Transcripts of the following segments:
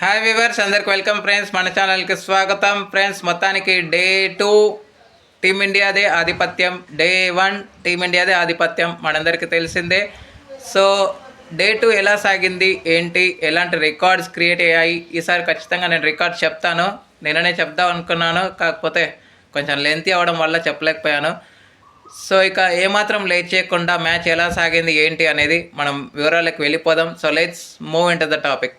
Hi viewers అందరికి welcome friends మన ఛానల్కి స్వాగతం. ఫ్రెండ్స్ మొత్తానికి డే టూ టీమిండియాదే ఆధిపత్యం. డే వన్ టీమిండియాదే ఆధిపత్యం. మనందరికీ తెలిసిందే. సో డే టూ ఎలా సాగింది? ఏంటి? ఎలాంటి రికార్డ్స్ క్రియేట్ అయ్యాయి? ఈసారి ఖచ్చితంగా నేను రికార్డ్స్ చెప్తాను. నిన్ననే చెప్దాం అనుకున్నాను. కాకపోతే కొంచెం లెంతీ అవ్వడం వల్ల చెప్పలేకపోయాను. సో ఇక ఏమాత్రం లేట్ చేయకుండా మ్యాచ్ ఎలా సాగింది? ఏంటి? అనేది మనం వివరాలకు వెళ్ళిపోదాం. So let's move into the topic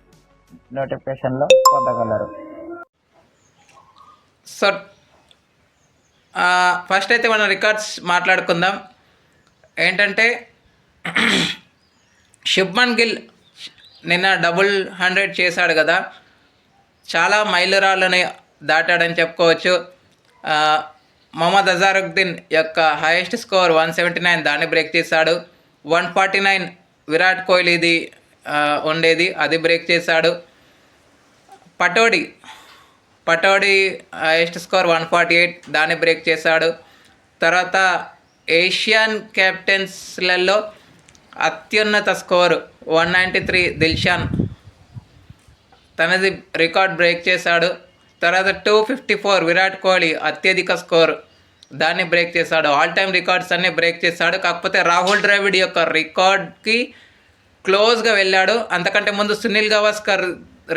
నోటిఫికేషన్లో పొందగలరు. సో ఫస్ట్ అయితే మనం రికార్డ్స్ మాట్లాడుకుందాం. ఏంటంటే శుభ్మన్ గిల్ నిన్న డబుల్ హండ్రెడ్ చేశాడు కదా. చాలా మైలురాళ్ళని దాటాడని చెప్పుకోవచ్చు. మొహమ్మద్ అజారుద్దీన్ యొక్క highest score one seventy nine దాన్ని బ్రేక్ చేశాడు వన్ ఫార్టీ నైన్ విరాట్ కోహ్లీది ఉండేది. అది బ్రేక్ చేశాడు. Pataudi. Pataudi highest score one forty eight దాన్ని బ్రేక్ చేశాడు. తర్వాత ఏషియన్ కెప్టెన్స్లలో అత్యున్నత score one ninety three Dilshan. తనది రికార్డ్ బ్రేక్ చేశాడు. తర్వాత two fifty four Virat Kohli అత్యధిక స్కోర్ దాన్ని బ్రేక్ చేశాడు. ఆల్ టైమ్ రికార్డ్స్ అన్నీ బ్రేక్ చేశాడు. కాకపోతే రాహుల్ ద్రావిడ్ యొక్క రికార్డ్కి క్లోజ్గా వెళ్ళాడు. అంతకంటే ముందు సునీల్ గవాస్కర్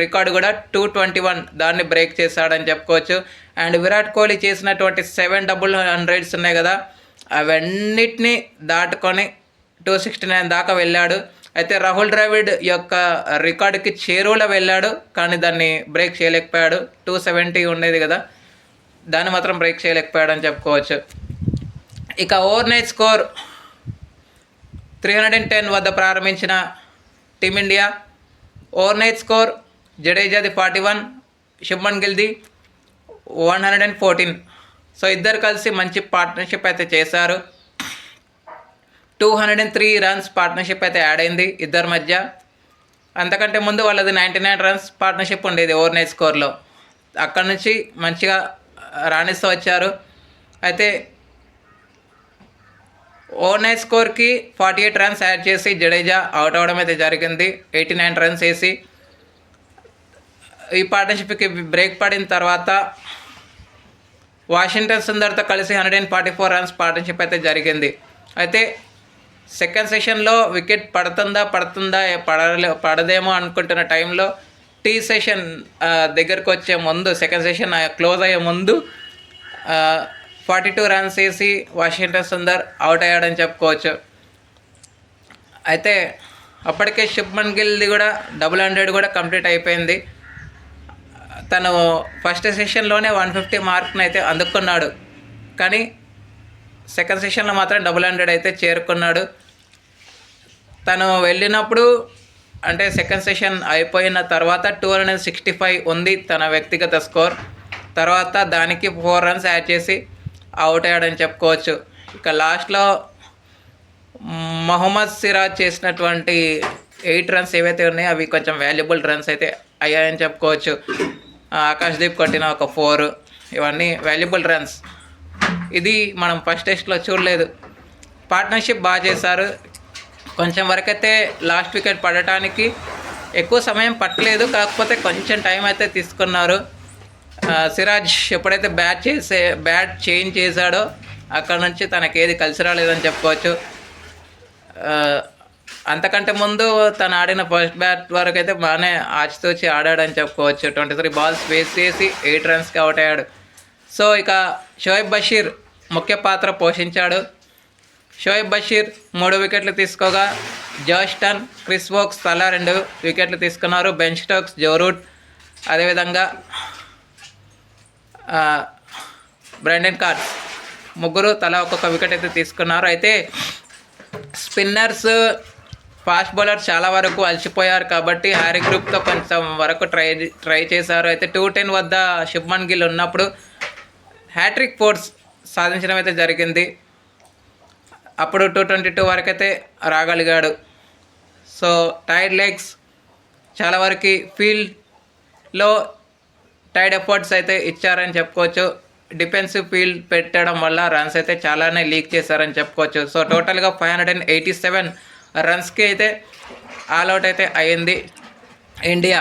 రికార్డు కూడా టూ ట్వంటీ వన్ దాన్ని బ్రేక్ చేశాడని చెప్పుకోవచ్చు. అండ్ విరాట్ కోహ్లీ చేసినటువంటి సెవెన్ డబుల్ హండ్రెడ్స్ ఉన్నాయి కదా అవన్నిటినీ దాటుకొని టూ సిక్స్టీ నైన్ దాకా వెళ్ళాడు. అయితే రాహుల్ ద్రావిడ్ యొక్క రికార్డుకి చేరువలో వెళ్ళాడు కానీ దాన్ని బ్రేక్ చేయలేకపోయాడు. టూ సెవెంటీ ఉండేది కదా దాన్ని మాత్రం బ్రేక్ చేయలేకపోయాడు అని చెప్పుకోవచ్చు. ఇక overnight score three hundred and ten వద్ద ప్రారంభించిన టీమిండియా ఓవర్ నైట్ స్కోర్ జడేజాది forty one Shubman గిల్ది one hundred and fourteen so ఇద్దరు కలిసి మంచి పార్ట్నర్షిప్ అయితే చేశారు. Two hundred and three runs partnership అయితే యాడ్ అయింది ఇద్దరి మధ్య. అంతకంటే ముందు వాళ్ళది నైంటీ నైన్ రన్స్ పార్ట్నర్షిప్ ఉండేది ఓవర్ నైట్ స్కోర్లో. అక్కడ నుంచి మంచిగా రాణిస్తూ వచ్చారు. అయితే ఓవర్ నైట్ స్కోర్కి ఫార్టీ ఎయిట్ రన్స్ యాడ్ చేసి జడేజా అవుట్ అవ్వడం అయితే జరిగింది. ఎయిటీ నైన్ రన్స్ వేసి ఈ పార్ట్నర్షిప్కి బ్రేక్ పడిన తర్వాత వాషింగ్టన్ సుందర్తో కలిసి hundred and forty four runs partnership అయితే జరిగింది. అయితే సెకండ్ సెషన్లో వికెట్ పడుతుందా పడుతుందా పడలే పడదేమో అనుకుంటున్న టైంలో టీ సెషన్ దగ్గరకు వచ్చే ముందు సెకండ్ సెషన్ క్లోజ్ అయ్యే ముందు ఫార్టీ టూ రన్స్ వేసి వాషింగ్టన్ సుందర్ అవుట్ అయ్యాడని చెప్పుకోవచ్చు. అయితే అప్పటికే శుభ్మన్ గిల్ది కూడా డబుల్ హండ్రెడ్ కూడా కంప్లీట్ అయిపోయింది. తను ఫస్ట్ సెషన్లోనే వన్ ఫిఫ్టీ మార్క్ని అయితే అందుకున్నాడు. కానీ సెకండ్ సెషన్లో మాత్రం డబుల్ హండ్రెడ్ అయితే చేరుకున్నాడు. తను వెళ్ళినప్పుడు అంటే సెకండ్ సెషన్ అయిపోయిన తర్వాత two hundred and sixty five ఉంది తన వ్యక్తిగత స్కోర్. తర్వాత దానికి ఫోర్ రన్స్ యాడ్ చేసి అవుట్ అయ్యాడని చెప్పుకోవచ్చు. ఇక లాస్ట్లో మహమ్మద్ సిరాజ్ చేసినటువంటి ఎయిట్ రన్స్ ఏవైతే ఉన్నాయో అవి కొంచెం వాల్యుబుల్ రన్స్ అయితే అయ్యాయని చెప్పుకోవచ్చు. ఆకాశ్దీప్ కొట్టిన ఒక ఫోర్ ఇవన్నీ వాల్యుబుల్ రన్స్ ఇది మనం ఫస్ట్ టెస్ట్లో చూడలేదు. పార్ట్నర్షిప్ బాగా చేశారు. కొంచెం వరకైతే లాస్ట్ వికెట్ పడటానికి ఎక్కువ సమయం పట్టలేదు. కాకపోతే కొంచెం టైం అయితే తీసుకున్నారు. సిరాజ్ ఎప్పుడైతే బ్యాట్ చేసే బ్యాట్ చేంజ్ చేశాడో అక్కడ నుంచి తనకి ఏది కలిసి రాలేదని చెప్పుకోవచ్చు. అంతకంటే ముందు తను ఆడిన ఫస్ట్ బ్యాట్ వరకు అయితే బాగానే ఆచితూచి ఆడాడని చెప్పుకోవచ్చు. ట్వంటీ త్రీ బాల్స్ వేస్ట్ చేసి ఎయిట్ రన్స్కి అవుట్ అయ్యాడు. సో ఇక షోయబ్ బషీర్ ముఖ్య పాత్ర పోషించాడు. షోయబ్ బషీర్ మూడు వికెట్లు తీసుకోగా జాస్టన్ క్రిస్ వోక్స్ తలా రెండు వికెట్లు తీసుకున్నారు. Ben Stokes Joe Root. అదేవిధంగా బ్రాండన్ కార్డ్స్ ముగ్గురు తలా ఒక్కొక్క వికెట్ అయితే తీసుకున్నారు. అయితే స్పిన్నర్స్ ఫాస్ట్ బౌలర్ చాలా వరకు అలసిపోయారు కాబట్టి హ్యారీ గ్రూప్తో కొంచెం వరకు ట్రై ట్రై చేశారు. అయితే టూ టెన్ వద్ద శుభ్మన్ గిల్ ఉన్నప్పుడు హ్యాట్రిక్ ఫోర్స్ సాధించడం అయితే జరిగింది. అప్పుడు టూ ట్వంటీ టూ వరకు అయితే రాగలిగాడు. సో టైడ్ లెగ్స్ చాలా వరకు ఫీల్డ్లో టైడ్ ఎఫర్ట్స్ అయితే ఇచ్చారని చెప్పుకోవచ్చు. డిఫెన్సివ్ ఫీల్డ్ పెట్టడం వల్ల రన్స్ అయితే చాలానే లీక్ చేశారని చెప్పుకోవచ్చు. సో టోటల్గా five hundred and eighty seven రన్స్కి అయితే ఆల్అవుట్ అయితే అయింది ఇండియా.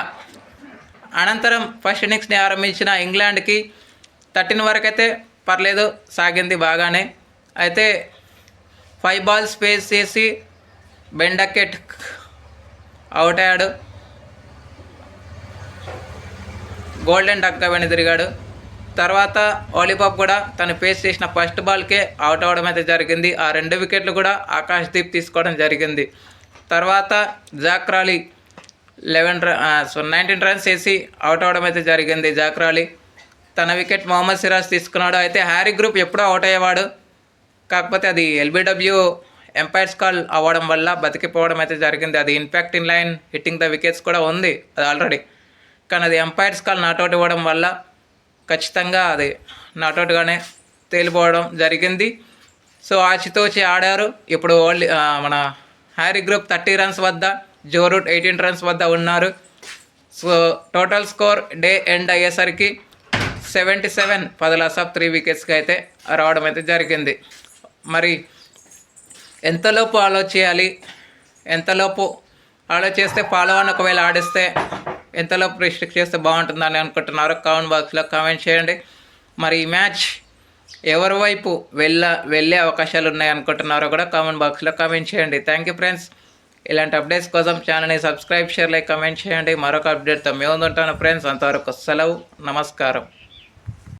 అనంతరం ఫస్ట్ ఇన్నింగ్స్ని ఆరంభించిన ఇంగ్లాండ్కి థర్టీన్ వరకు అయితే పర్లేదు సాగింది బాగానే. అయితే ఫైవ్ బాల్స్ ఫేస్ చేసి బెండకెట్ అవుట్ అయ్యాడు. గోల్డెన్ డక్ అవన్నీ తిరిగాడు. తర్వాత ఓలీపాప్ కూడా తను ఫేస్ చేసిన ఫస్ట్ బాల్కే అవుట్ అవ్వడం అయితే జరిగింది. ఆ రెండు వికెట్లు కూడా ఆకాష్ దీప్ తీసుకోవడం జరిగింది. తర్వాత Zak Crawley eleven so nineteen runs వేసి అవుట్ అవ్వడం అయితే జరిగింది జాక్రాలీ తన వికెట్ మొహమ్మద్ సిరాజ్ తీసుకున్నాడు. అయితే హ్యారీ గ్రూప్ ఎప్పుడో అవుట్ అయ్యేవాడు. కాకపోతే అది ఎల్బిడబ్ల్యూ ఎంపైర్స్ కాల్ అవ్వడం వల్ల బతికిపోవడం అయితే జరిగింది. అది in fact in line hitting the wickets కూడా ఉంది. అది ఆల్రెడీ కానీ అది ఎంపైర్స్ కాల్ నాట్అవుట్ ఇవ్వడం వల్ల ఖచ్చితంగా అది నాట్అవుట్గానే తేలిపోవడం జరిగింది. సో ఆచితోచి ఆడారు. ఇప్పుడు ఓన్లీ మన హ్యారీ గ్రూప్ థర్టీ రన్స్ వద్ద జో రూట్ ఎయిటీన్ రన్స్ వద్ద ఉన్నారు. So total score day end అయ్యేసరికి సెవెంటీ సెవెన్ పది లాస్ ఆఫ్ త్రీ వికెట్స్కి అయితే రావడం అయితే జరిగింది. మరి ఎంతలోపు ఆలోచించాలి ఎంతలోపు ఆలోచిస్తే ఫాలో అని ఒకవేళ ఆడిస్తే ఎంతలోపు రిస్ట్రిక్ట్ చేస్తే బాగుంటుందని అనుకుంటున్నారో కామెంట్ బాక్స్లో కామెంట్ చేయండి. మరి ఈ మ్యాచ్ ఎవరి వైపు వెళ్ళ వెళ్ళే అవకాశాలు ఉన్నాయి అనుకుంటున్నారో కూడా కామెంట్ బాక్స్లో కామెంట్ చేయండి. థ్యాంక్ యూ ఫ్రెండ్స్ ఇలాంటి అప్డేట్స్ కోసం ఛానల్ని సబ్స్క్రైబ్ షేర్ లైక్ కామెంట్ చేయండి. మరొక అప్డేట్తో మేము ఉంటాను ఫ్రెండ్స్ అంతవరకు సెలవు నమస్కారం.